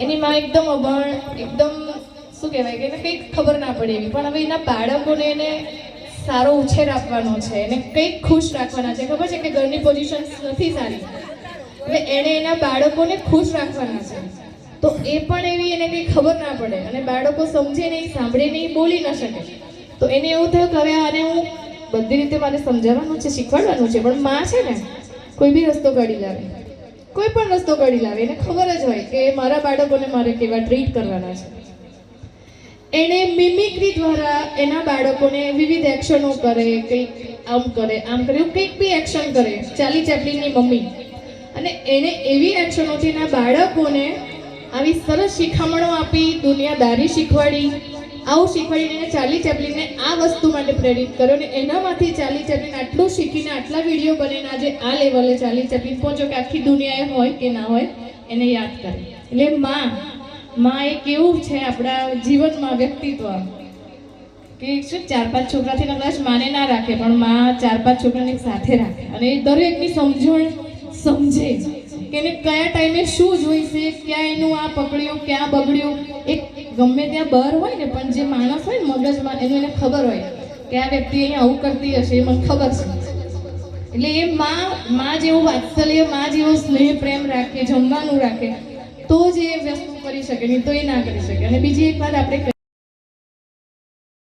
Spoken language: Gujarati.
એની માં એકદમ અભણ, એકદમ શું કહેવાય કે એને કંઈક ખબર ના પડે એવી. પણ હવે એના બાળકોને એને સારો ઉછેર આપવાનો છે. એને કંઈક ખુશ રાખવાના છે. ખબર છે કે ઘરની પોઝિશન નથી સારી. એટલે એણે એના બાળકોને ખુશ રાખવાના છે. તો એ પણ એવી એને કંઈ ખબર ના પડે અને બાળકો સમજે નહીં, સાંભળે નહીં, બોલી ન શકે. તો એને એવું થયું કે હવે આને હું બધી રીતે મારે સમજાવવાનું છે, શીખવાડવાનું છે. પણ માં છે ને, કોઈ બી રસ્તો કાઢી લાવે. કોઈ પણ રસ્તો કાઢી લાવે, એને ખબર જ હોય કે મારા બાળકોને મારે કેવા ટ્રીટ કરવાના છે. એણે મિમિક્રી દ્વારા એના બાળકોને વિવિધ એક્શનો કરે, કંઈક આમ કરે આમ કરે, એવું કંઈક બી એક્શન કરે, ચાલી ચેપલીની મમ્મી. અને એણે એવી એક્શનોથી એના બાળકોને આવી સરસ શિખામણો આપી, દુનિયાદારી શીખવાડી આવું શીખવાડીને ચાલી ચેપલીને આ વસ્તુ માટે પ્રેરિત કર્યો અને એનામાંથી ચાલી ચેપલીન આટલું શીખીને આટલા વીડિયો બનીને આજે આ લેવલે ચાલી ચેપલીન પહોંચો કે આખી દુનિયાએ હોય કે ના હોય, એને યાદ કરે. એટલે માં માં એ કેવું છે આપણા જીવનમાં વ્યક્તિત્વ? કે શું ચાર પાંચ છોકરાથી કદાચ માને ના રાખે, પણ માં ચાર પાંચ છોકરાની સાથે રાખે. અને એ દરેકની સમજણ સમજે કે એને કયા ટાઈમે શું જોઈશે ક્યાં એનું આ પકડ્યું, ક્યાં બગડ્યું, એક ગમે ત્યાં બહાર હોય ને, પણ જે માણસ હોય ને મગજમાં, એનું એને ખબર હોય કે આ વ્યક્તિ અહીંયા આવું કરતી હશે, એ મને ખબર છે. એટલે એ માં માં જેવું વાત્સલ્ય, માં જેવો સ્નેહ, પ્રેમ રાખે, જમવાનું રાખે, તો જ એ વસ્તુ કરી શકે, નહીં તો એ ના કરી શકે. અને બીજી એક વાત આપણે